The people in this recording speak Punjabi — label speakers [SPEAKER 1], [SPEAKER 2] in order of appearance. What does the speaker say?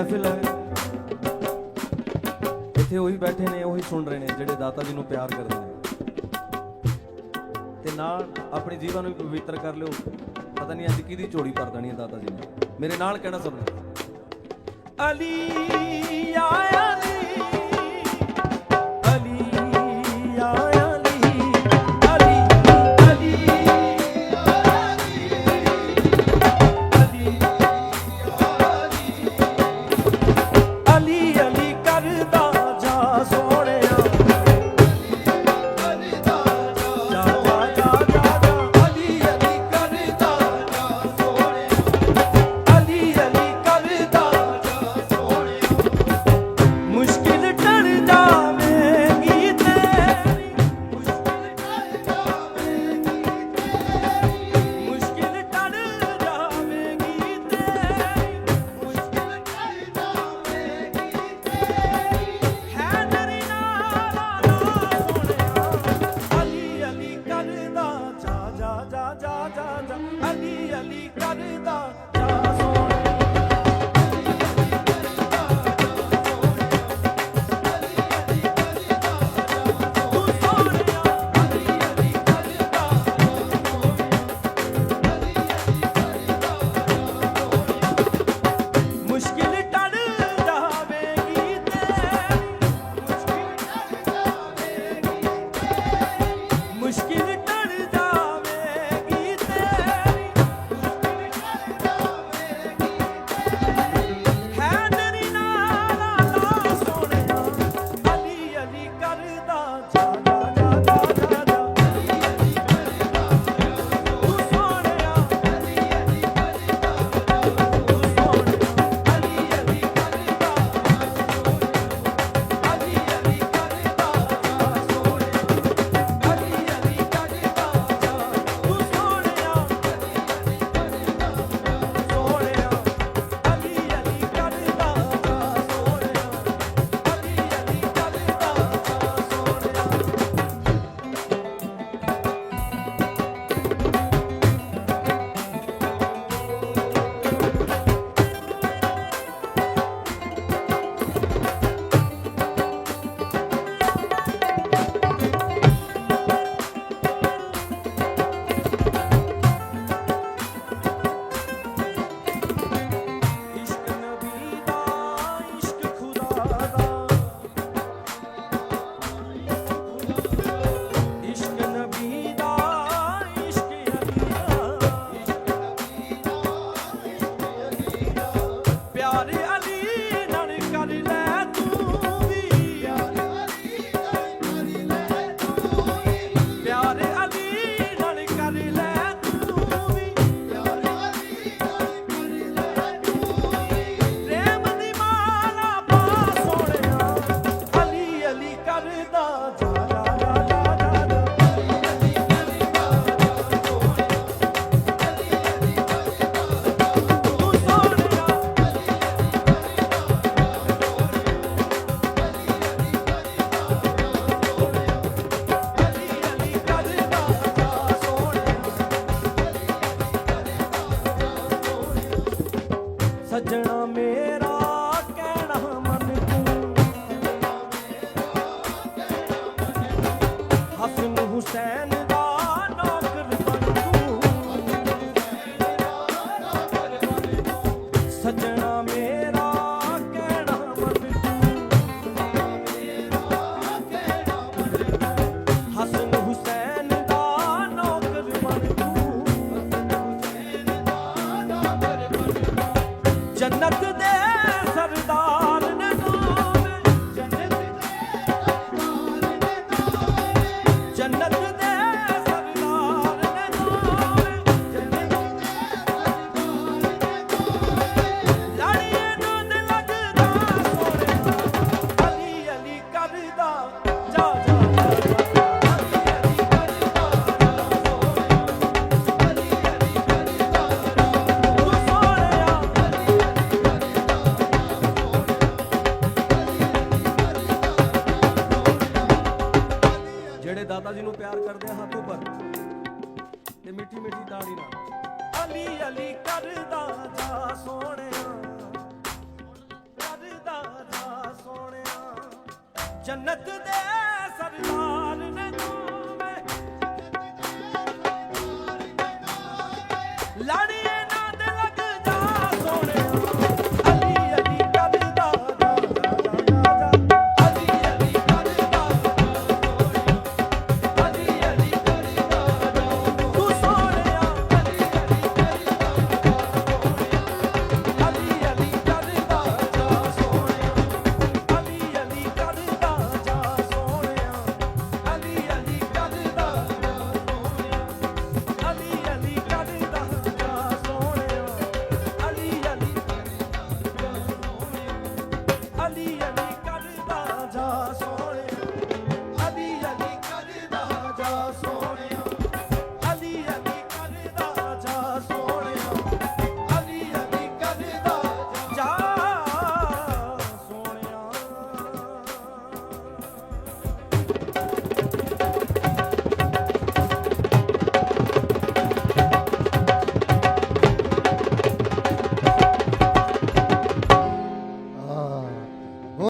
[SPEAKER 1] ਮਹਿਫਿਲ ਹੈ ਇੱਥੇ ਉਹੀ ਬੈਠੇ ਨੇ, ਉਹੀ ਸੁਣ ਰਹੇ ਨੇ, ਜਿਹੜੇ ਦਾਤਾ ਜੀ ਨੂੰ ਪਿਆਰ ਕਰਦੇ ਨੇ। ਤੇ ਨਾਲ ਆਪਣੇ ਜੀਵਨ ਨੂੰ ਪਵਿੱਤਰ ਕਰ ਲਿਓ। ਪਤਾ ਨਹੀਂ ਅੱਜ ਕਿਹਦੀ ਝੋਲੀ ਭਰ ਦੇਣੀ ਹੈ ਦਾਤਾ ਜੀ ਨੇ। ਮੇਰੇ ਨਾਲ ਕਹਿਣਾ ਸੁਣੋ। ਅਲੀ ਆਇਆ। Thank you. ਸਜਣਾ ਦਾਦਾ ਜੀ ਨੂੰ ਪਿਆਰ ਕਰਦੇ ਆ ਹੱਥ ਉੱਪਰ। ਤੇ ਮਿੱਠੀ ਮਿੱਠੀ ਤਾੜੀ ਨਾਲ। ਅਲੀ ਅਲੀ ਕਰਦਾ ਜਾ ਸੋਹਣਿਆ। ਕਰਦਾ ਜਾ ਸੋਹਣਿਆ। ਜੰਨਤ ਦੇ